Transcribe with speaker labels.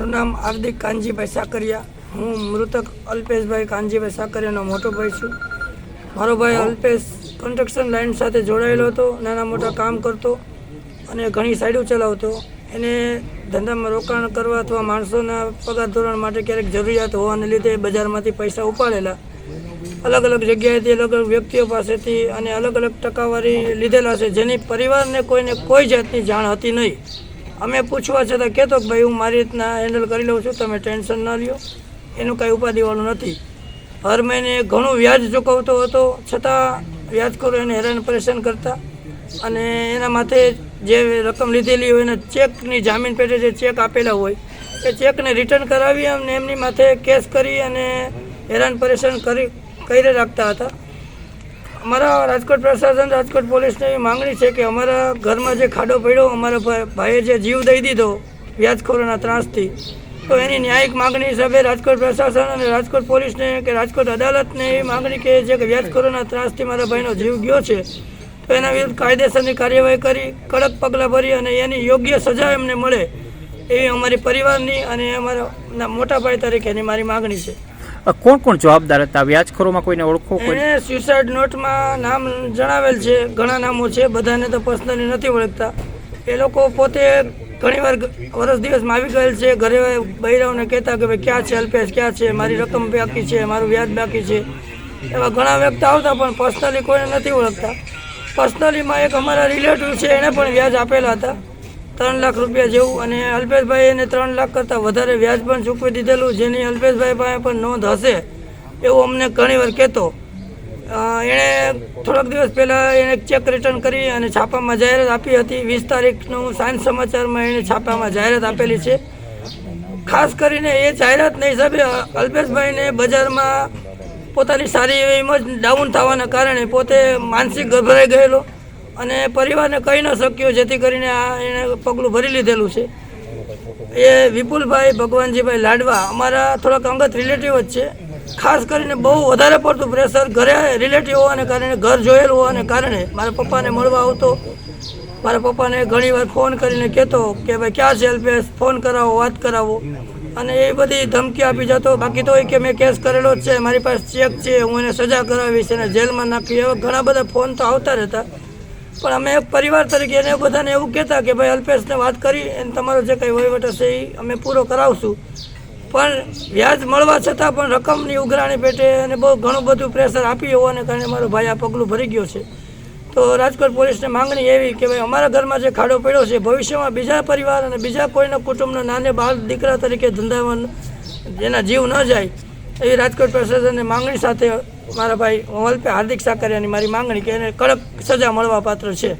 Speaker 1: મારું નામ હાર્દિક કાનજીભાઈ સાકરિયા. હું મૃતક અલ્પેશભાઈ કાનજીભાઈ સાકરિયાનો મોટો ભાઈ છું. મારો ભાઈ અલ્પેશ કન્સ્ટ્રક્શન લાઇન સાથે જોડાયેલો હતો નાના મોટા કામ કરતો અને ઘણી સાઈડો ચલાવતો. એને ધંધામાં રોકાણ કરવા અથવા માણસોના પગાર ધોરણ માટે ક્યારેક જરૂરિયાત હોવાને લીધે બજારમાંથી પૈસા ઉપાડેલા. અલગ અલગ જગ્યાએથી અલગ અલગ વ્યક્તિઓ પાસેથી અને અલગ અલગ ટકાવારી લીધેલા છે જેની પરિવારને કોઈને કોઈ જાતની જાણ હતી નહીં. અમે પૂછવા છતાં કહેતો કે ભાઈ હું મારી રીતના હેન્ડલ કરી લઉં છું, તમે ટેન્શન ન લ્યો. એનું કાંઈ ઉપાધિવાળું નથી. હર મહિને ઘણું વ્યાજ ચૂકવતો હતો, છતાં વ્યાજખોરો એને હેરાન પરેશાન કરતા. અને એના માથે જે રકમ લીધેલી હોય એને ચેકની જામીન પેટે જે ચેક આપેલા હોય, એ ચેકને રિટર્ન કરાવી અને એમની માથે કેસ કરી અને હેરાન પરેશાન કરી કરી રાખતા હતા. અમારા રાજકોટ પ્રશાસન, રાજકોટ પોલીસને એવી માંગણી છે કે અમારા ઘરમાં જે ખાડો પડ્યો, અમારા ભાઈ- ભાઈએ જે જીવ દઈ દીધો, વ્યાજખોરોના ત્રાસથી, તો એની ન્યાયિક માગણી હિસાબે રાજકોટ પ્રશાસન અને રાજકોટ પોલીસને કે રાજકોટ અદાલતને એવી માગણી કે છે કે વ્યાજખોરોના ત્રાસથી મારા ભાઈનો જીવ ગયો છે, તો એના વિરુદ્ધ કાયદેસરની કાર્યવાહી કરી, કડક પગલાં ભરી અને એની યોગ્ય સજા એમને મળે, એવી અમારી પરિવારની અને અમારા મોટા ભાઈ તરીકેની મારી માગણી છે.
Speaker 2: કોણ કોણ જવાબદાર હતા? વ્યાજખોરોમાં કોઈને ઓળખો કોઈ?
Speaker 1: સ્યુસાઇડ નોટમાં નામ જણાવેલ છે, ઘણા નામો છે, બધાને તો પર્સનલી નથી ઓળખતા. એ લોકો પોતે ઘણીવાર વર્ષ દિવસમાં આવી ગયેલ છે, ઘરે બૈરાઓને કહેતા કે ભાઈ, ક્યાં છે અલ્પેશ? ક્યાં છે? મારી રકમ બાકી છે, મારું વ્યાજ બાકી છે. એવા ઘણા વ્યક્તિ આવતા, પણ પર્સનલી કોઈને નથી ઓળખતા. પર્સનલીમાં એક અમારા રિલેટિવ છે એણે પણ વ્યાજ આપેલા હતા. ત્રણ લાખ રૂપિયા જેવું અને અલ્પેશભાઈ એને ત્રણ લાખ કરતાં વધારે વ્યાજ પણ ચૂકવી દીધેલું, જેની અલ્પેશભાઈ પાસે પણ નોંધ હશે એવું અમને ઘણીવાર કહેતો. એણે થોડાક દિવસ પહેલાં એણે ચેક રિટર્ન કરી અને છાપામાં જાહેરાત આપી હતી. વીસ તારીખનું સાંજ સમાચારમાં એણે છાપામાં જાહેરાત આપેલી છે. ખાસ કરીને એ જાહેરાતના હિસાબે અલ્પેશભાઈને બજારમાં પોતાની સારી એવી ઇમેજ ડાઉન થવાના કારણે પોતે માનસિક ગભરાઈ ગયેલો. અને પરિવારને કહી ન શક્યો જેથી કરીને આ એણે પગલું ભરી લીધેલું છે. એ વિપુલભાઈ, ભગવાનજીભાઈ લાડવા અમારા થોડાક અંગત રિલેટિવ જ છે. ખાસ કરીને બહુ વધારે પડતું પ્રેશર ઘરે રિલેટિવ હોવાને કારણે, ઘર જોયેલું હોવાને કારણે મારા પપ્પાને મળવા આવતો. મારા પપ્પાને ઘણીવાર ફોન કરીને કહેતો કે ભાઈ, ક્યાં છે હેલ્પેસ ફોન કરાવો, વાત કરાવો. અને એ બધી ધમકી આપી જતો. બાકી તો એ કે મેં કેસ કરેલો જ છે. મારી પાસે ચેક છે, હું એને સજા કરાવીશ, એને જેલમાં નાખી. એવા ઘણા બધા ફોન તો આવતા રહેતા. પણ અમે એક પરિવાર તરીકે એને બધાને એવું કહેતા કે ભાઈ અલ્પેશને વાત કરી અને તમારો જે કંઈ વહીવટ હશે એ અમે પૂરો કરાવશું. પણ વ્યાજ મળવા છતાં પણ રકમની ઉઘરાણી પેટે અને બહુ ઘણું બધું પ્રેશર આપી હોવાને કારણે મારો ભાઈ આ પગલું ભરી ગયો છે. તો રાજકોટ પોલીસને માંગણી એવી કે ભાઈ અમારા ઘરમાં જે ખાડો પડ્યો છે, ભવિષ્યમાં બીજા પરિવાર અને બીજા કોઈના કુટુંબના નાને બાળ દીકરા તરીકે ધંધામાં જેના જીવ ન જાય એવી રાજકોટ પ્રશાસનની માંગણી સાથે મારા ભાઈ વલ્પે હાર્દિક સાકરિયાની મારી માંગણી કે એને કડક સજા મળવા પાત્ર છે.